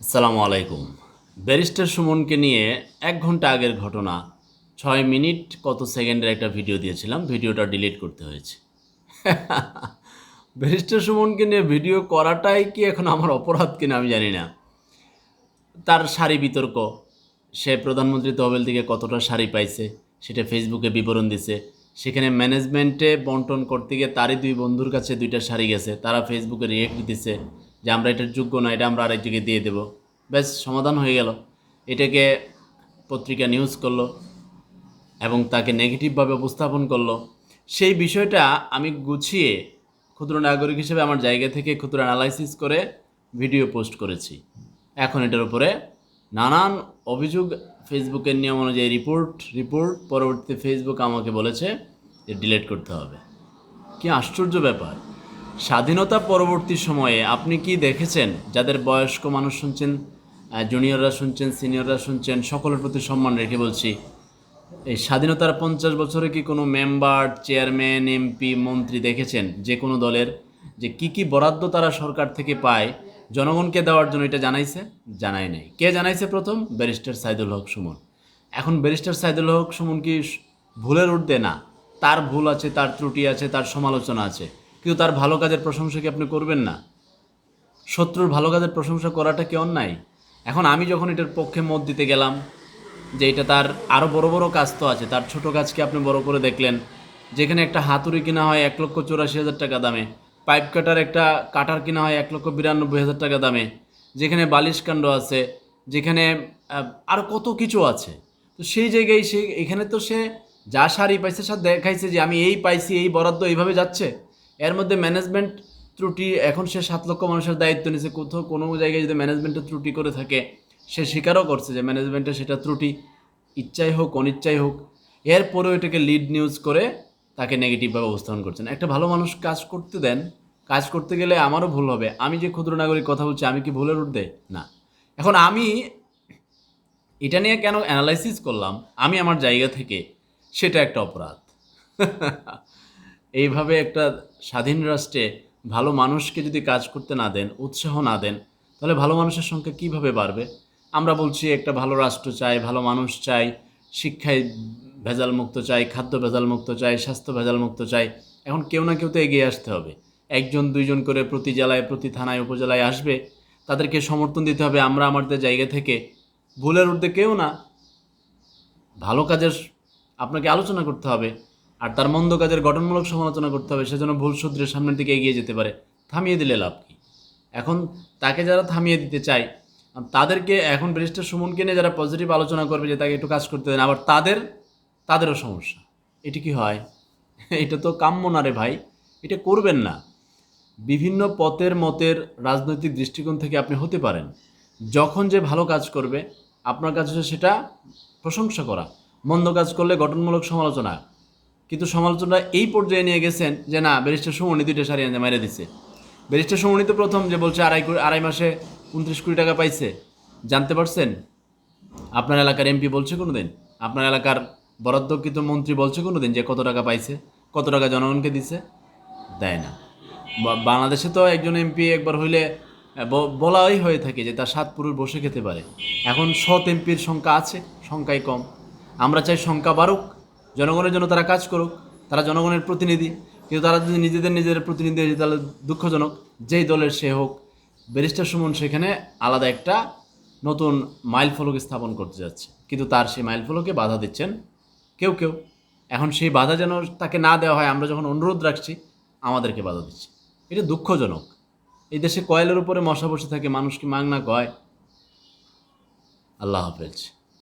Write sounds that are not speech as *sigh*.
আসসালামু আলাইকুম। ব্যারিস্টার সুমনকে নিয়ে এক ঘণ্টা আগের ঘটনা, ছয় মিনিট কত সেকেন্ডের একটা ভিডিও দিয়েছিলাম, ভিডিওটা ডিলিট করতে হয়েছে। *laughs* ব্যারিস্টার সুমনকে নিয়ে ভিডিও করাটাই কি এখন আমার অপরাধ কিনা আমি জানি না। তার শাড়ি বিতর্ক, সে প্রধানমন্ত্রী তহবিল থেকে কতটা শাড়ি পাইছে, সেটা ফেসবুকে বিবরণ দিছে। সেখানে ম্যানেজমেন্টে বন্টন করতে গিয়ে তারই দুই বন্ধুর কাছে দুইটা শাড়ি গেছে, তারা ফেসবুকে রিয়েক্ট দিতেছে যে আমরা এটার যোগ্য না, এটা আমরা আরেক জায়গায় দিয়ে দেবো। ব্যাস, সমাধান হয়ে গেল। এটাকে পত্রিকা নিউজ করল এবং তাকে নেগেটিভভাবে উপস্থাপন করল। সেই বিষয়টা আমি গুছিয়ে ক্ষুদ্র নাগরিক হিসেবে আমার জায়গা থেকে ক্ষুদ্র অ্যানালাইসিস করে ভিডিও পোস্ট করেছি। এখন এটার উপরে নানান অভিযোগ ফেসবুকের নিয়ম অনুযায়ী রিপোর্ট রিপোর্ট পরবর্তীতে ফেসবুক আমাকে বলেছে যে ডিলিট করতে হবে। কি আশ্চর্য ব্যাপার। স্বাধীনতা পরবর্তী সময়ে আপনি কি দেখেছেন? যাদের বয়স্ক মানুষ শুনছেন জুনিয়ররা শুনছেন সিনিয়ররা শুনছেন, সকলের প্রতি সম্মান রেখে বলছি, এই স্বাধীনতার পঞ্চাশ বছরে কি কোনো মেম্বার চেয়ারম্যান এমপি মন্ত্রী দেখেছেন? যে কোনো দলের, যে কি কি বরাদ্দ তারা সরকার থেকে পায়, জনগণকে দেওয়ার জন্য এটা জানাইছে? জানাই নাই। কে জানাইছে প্রথম? ব্যারিস্টার সাইদুল হক সুমন। এখন ব্যারিস্টার সাইদুল হক সুমন কি ভুলের ঊর্ধ্বে? না, তার ভুল আছে, তার ত্রুটি আছে, তার সমালোচনা আছে। কিন্তু তার ভালো কাজের প্রশংসা কি আপনি করবেন না? শত্রুর ভালো কাজের প্রশংসা করাটা কি অন্যায়? এখন আমি যখন এটার পক্ষে মত দিতে গেলাম যে এটা তার আরও বড় বড় কাজ তো আছে, তার ছোট কাজকে আপনি বড় করে দেখলেন, যেখানে একটা হাতুড়ি কিনা হয় এক লক্ষ চৌরাশি হাজার টাকা দামে, পাইপ কাটার একটা কাটার কিনা হয় এক লক্ষ বিরানব্বই হাজার টাকা দামে, যেখানে বালিশ কাণ্ড আছে, যেখানে আরও কত কিছু আছে। তো সেই জায়গায় সে, এখানে তো সে যা শাড়ি পাইছে সে দেখাইছে যে আমি এই পাইছি, এই বরাদ্দ এইভাবে যাচ্ছে। এর মধ্যে ম্যানেজমেন্ট ত্রুটি, এখন সে সাত লক্ষ মানুষের দায়িত্ব নিছে, কোথাও কোনো জায়গায় যদি ম্যানেজমেন্টের ত্রুটি করে থাকে, সে স্বীকারও করছে যে ম্যানেজমেন্টের সেটা ত্রুটি। ইচ্ছাই হোক, অনিচ্ছাই হোক, এরপরেও এটাকে লিড নিউজ করে তাকে নেগেটিভভাবে উপস্থাপন করছেন। একটা ভালো মানুষ কাজ করতে দেন, কাজ করতে গেলে আমারও ভুল হবে। আমি যে ক্ষুদ্র নাগরিক কথা বলছি, আমি কি ভুলের উঠতে না। এখন আমি এটা নিয়ে কেন অ্যানালাইসিস করলাম? আমি আমার জায়গা থেকে সেটা একটা অপরাধ। *laughs* এইভাবে একটা স্বাধীন রাষ্ট্রে ভালো মানুষকে যদি কাজ করতে না দেন, উৎসাহ না দেন, তাহলে ভালো মানুষের সংখ্যা কীভাবে বাড়বে? আমরা বলছি একটা ভালো রাষ্ট্র চাই, ভালো মানুষ চাই, শিক্ষায় ভেজাল মুক্ত চাই, খাদ্য ভেজাল মুক্ত চাই, স্বাস্থ্য ভেজাল মুক্ত চাই। এখন কেউ না কেউ তো এগিয়ে আসতে হবে। একজন, দুইজন করে প্রতি জেলায়, প্রতি থানায়, উপজেলায় আসবে, তাদেরকে সমর্থন দিতে হবে, আমরা আমাদের জায়গা থেকে। ভুলের ঊর্ধ্বে কেউ না। ভালো কাজের আপনাকে আলোচনা করতে হবে। আর তার মন্দ কাজের গঠনমূলক সমালোচনা করতে হবে সেজন্য ভুল সূত্রের সামনের দিকে এগিয়ে যেতে পারে। থামিয়ে দিলে লাভ কি? এখন তাকে যারা থামিয়ে দিতে চায় তাদেরকে এখন ব্যারিস্টার সুমনকে নিয়ে যারা পজিটিভ আলোচনা করবে যে তাকে একটু কাজ করতে দেন, আবার তাদের, তাদেরও সমস্যা। এটি কি হয়? *laughs* এটা তো কাম্য না রে ভাই। এটা করবেন না। বিভিন্ন পথের মতের রাজনৈতিক দৃষ্টিকোণ থেকে আপনি হতে পারেন। যখন যে ভালো কাজ করবে, আপনার কাছে সেটা প্রশংসা করা, মন্দ কাজ করলে গঠনমূলক সমালোচনা কিন্তু সমালোচনা এই পর্যায়ে নিয়ে গেছেন যে, না, ব্যারিস্টার সুমনি দুইটা সারি আনতে মেরে দিছে। ব্যারিস্টার সুমনি তো প্রথম যে বলছে, আড়াই আড়াই মাসে উনত্রিশ কোটি টাকা পাইছে। জানতে পারছেন? আপনার এলাকার এমপি বলছে কোনো দিন আপনার এলাকার বরাদ্দকৃত মন্ত্রী বলছে কোনো দিন যে, কত টাকা পাইছে? কত টাকা জনগণকে দিছে? দেয় না। বাংলাদেশে তো একজন এমপি একবার হইলে বলাই হয়ে থাকে যে, তার সাত পুরুষ বসে খেতে পারে। এখন সৎ এমপির সংখ্যা আছে, সংখ্যাই কম। আমরা চাই সংখ্যা বাড়ুক জনগণের জন্য তারা কাজ করুক, তারা জনগণের প্রতিনিধি, কিন্তু তারা যদি নিজেদের নিজেদের প্রতিনিধি হয়ে তাহলে দুঃখজনক। যেই দলের সে হোক, ব্যারিস্টার সুমন সেখানে আলাদা একটা নতুন মাইল ফলক স্থাপন করতে যাচ্ছে। কিন্তু তার সেই মাইল ফলকে বাধা দিচ্ছেন কেউ কেউ। এখন সেই বাধা যেন তাকে না দেওয়া হয়, আমরা যখন অনুরোধ রাখছি, আমাদেরকে বাধা দিচ্ছে। এটা দুঃখজনক। এই দেশে কয়েলের উপরে মশা বসে থাকে, মানুষ কি মাংনা কয় আল্লাহ হাফেজ।